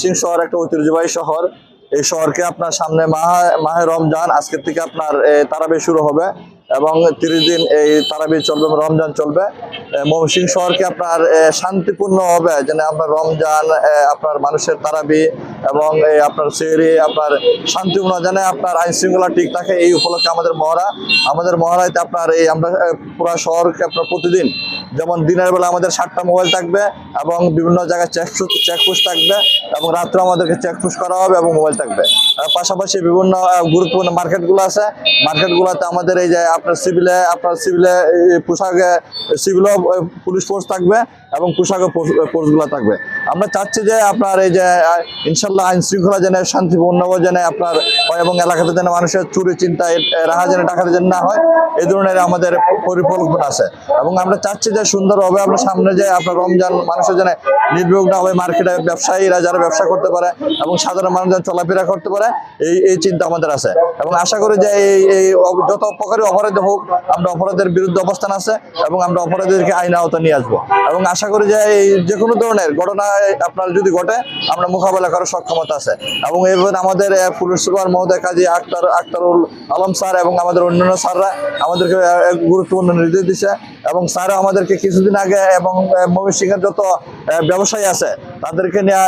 ময়মনসিংহ শহর একটা ঐতিহ্যবাহী শহর। এই শহরকে আপনার সামনে মাহে মাহে রমজান, আজকের থেকে আপনার তারাবি শুরু হবে এবং তিরিশ দিন এই তারাবি চলবে, রমজান চলবে। ময়মনসিংহ শহরকে আপনার শান্তিপূর্ণ হবে, যেন আপনার রমজান আপনার মানুষের তারাবি এবং আপনার সেরি আপনার শান্তিপূর্ণ যেন আপনার আইন শৃঙ্খলা ঠিক থাকে, এই উপলক্ষে আমাদের মহড়া। আমাদের মহড়াইতে আপনার এই আমরা পুরা শহরকে আপনার প্রতিদিন যেমন দিনের বেলা আমাদের সাতটা মোবাইল থাকবে এবং বিভিন্ন জায়গায় চেক চেকপোস্ট থাকবে এবং রাত্রে আমাদেরকে চেকপোস্ট করা হবে এবং মোবাইল থাকবে। পাশাপাশি বিভিন্ন গুরুত্বপূর্ণ মার্কেটগুলো আছে। মার্কেটগুলোতে আমাদের এই যে আপনার সিভিলে আপনার সিভিলে পোশাকে, সিভিলও পুলিশ ফোর্স থাকবে। এবং পোশাকে ফোর্সগুলো থাকবে। আমরা চাচ্ছি যে আপনার এই যে ইনশাল্লাহ আইন শৃঙ্খলা যেন শান্তিপূর্ণ যেন আপনার এবং এলাকাতে যেন মানুষের চুরি, চিন্তা রাহা যেন ডাকাতে যেন না হয় এই ধরনের আমাদের পরিকল্পনা আছে। এবং আমরা চাচ্ছি যে সুন্দরভাবে আমরা সামনে যে আপনার রমজান মানুষের জন্য নির্বিঘ্ন হবে মার্কেটে ব্যবসায়ীরা যারা ব্যবসা করতে পারে এবং সাধারণ মানুষ যেন চলাফেরা করতে পারে, এই এই চিন্তা আমাদের আছে। এবং আশা করি যে এই এই যত প্রকারই অপরাধ হোক, আমরা অপরাধের বিরুদ্ধে অবস্থান আছে এবং আমরা অপরাধীদেরকে আইন আওতা নিয়ে আসব। এবং আশা করি যে এই যে কোনো ধরনের ঘটনা আপনার যদি ঘটে, আমরা মোকাবেলা করার সক্ষমতা আছে। এবং এবার আমাদের পুলিশ সুপার মহোদয় কাজী আক্তার, আক্তারুল আলম স্যার এবং আমাদের অন্যান্য স্যাররা আমাদেরকে গুরুত্বপূর্ণ নির্দেশ দিচ্ছে এবং স্যারও আমাদেরকে কিছুদিন আগে এবং ময়মনসিংহের যত ব্যবসায়ী আছে, তাদেরকে নিয়ে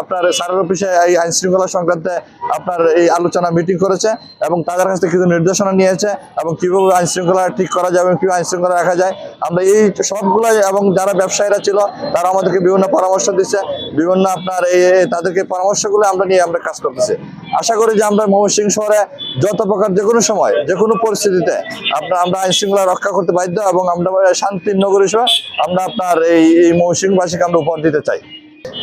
আপনার স্যারের অফিসে এই আইন শৃঙ্খলা সংক্রান্তে আপনার এই আলোচনা মিটিং করেছে এবং তাদের কাছ থেকে কিছু নির্দেশনা নিয়েছে এবং কীভাবে আইন শৃঙ্খলা ঠিক করা যাবে এবং কীভাবে আইন শৃঙ্খলা রাখা যায়। আমরা এই সবগুলো এবং যারা ব্যবসায়ীরা ছিল, তারা আমাদেরকে বিভিন্ন পরামর্শ দিচ্ছে বিভিন্ন আপনার এই এই তাদেরকে পরামর্শগুলো আমরা নিয়ে আমরা কাজ করতেছি। আশা করি যে আমরা ময়মনসিংহ শহরে যত প্রকার যে কোনো সময়, যে কোনো পরিস্থিতিতে আপনার আমরা আইন শৃঙ্খলা রক্ষা করতে বাধ্য এবং আমরা শান্তির নগর হিসেবে আমরা আপনার এই এই ময়মনসিংহবাসীকে আমরা উপহার দিতে চাই।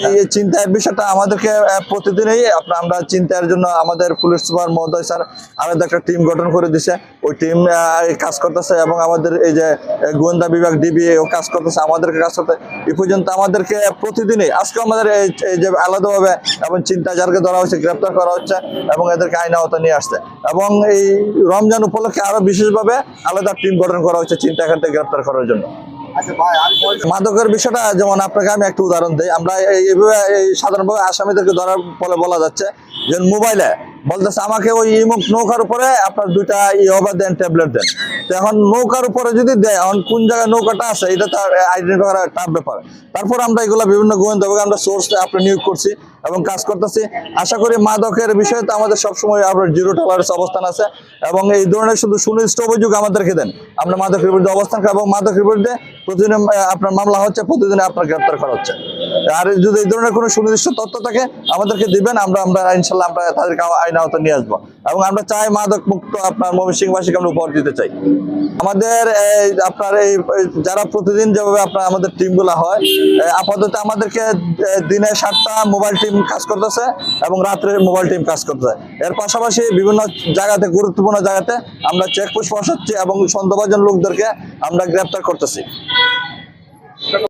এই চিন্তার বিষয়টা আমাদেরকে প্রতিদিনই আমরা চিন্তার জন্য আমাদের পুলিশ সুপার মহোদয় স্যার আলাদা একটা টিম গঠন করে দিছে। ওই টিম কাজ করতেছে এবং আমাদের এই যে গোয়েন্দা বিভাগ ডিবি ও কাজ করতেছে, আমাদেরকে কাজ করতে। এই পর্যন্ত আমাদেরকে প্রতিদিনই, আজকে আমাদের এই যে আলাদাভাবে এবং চিন্তা যারকে ধরা হচ্ছে গ্রেপ্তার করা হচ্ছে এবং এদেরকে আইন আওতা নিয়ে আসছে। এবং এই রমজান উপলক্ষে আরও বিশেষভাবে আলাদা টিম গঠন করা হচ্ছে চিন্তা এখান থেকে গ্রেপ্তার করার জন্য। মাদকের বিষয়টা যেমন আপনাকে আমি একটা উদাহরণ দিই। আমরা এইভাবে এই সাধারণভাবে আসামিদেরকে ধরার ফলে বলা যাচ্ছে যে মোবাইলে বলতেছে, আমাকে ওই ইমুক নৌকার উপরে আপনার দুইটা ইহবা দেন, ট্যাবলেট দেন। তো এখন নৌকার উপরে যদি দেয়, এখন কোন জায়গায় নৌকাটা আছে, এটা তার আইডেন্টিফাই করা টাফ ব্যাপার। তারপর আমরা এগুলো বিভিন্ন গোয়েন্দা আমরা সোর্স আপনার নিয়োগ করছি এবং কাজ করতেছি। আশা করি মাদকের বিষয়ে তো আমাদের সবসময় আপনার জিরো টলারেন্স অবস্থান আছে এবং এই ধরনের শুধু সুনির্দিষ্ট অভিযোগ আমাদেরকে দেন। আমরা মাদকের বিরুদ্ধে অবস্থান এবং মাদকের বিরুদ্ধে প্রতিদিন আপনার মামলা হচ্ছে প্রতিদিন আপনার গ্রেপ্তার করা হচ্ছে। আর যদি এই ধরনের কোনো সুনির্দিষ্ট তথ্য থাকে, আমাদেরকে দিবেন, আমরা আমরা ইনশাল্লাহ আমরা তাদেরকে আইন আওতা নিয়ে আসব। এবং আমরা চাই মাদক মুক্ত আপনার ময়মনসিংহবাসীকে আমরা উপহার দিতে চাই। আমাদের আপনার এই যারা প্রতিদিন যেভাবে আপনার আমাদের টিমগুলো হয় আপাতত আমাদেরকে দিনে সাতটা মোবাইল টিম কাজ করতেছে এবং রাত্রে মোবাইল টিম কাজ করতেছে। এর পাশাপাশি বিভিন্ন জায়গাতে, গুরুত্বপূর্ণ জায়গাতে আমরা চেকপোস্ট বসাচ্ছি এবং সন্দেহভাজন লোকদেরকে আমরা গ্রেপ্তার করতেছি। ¡Ah!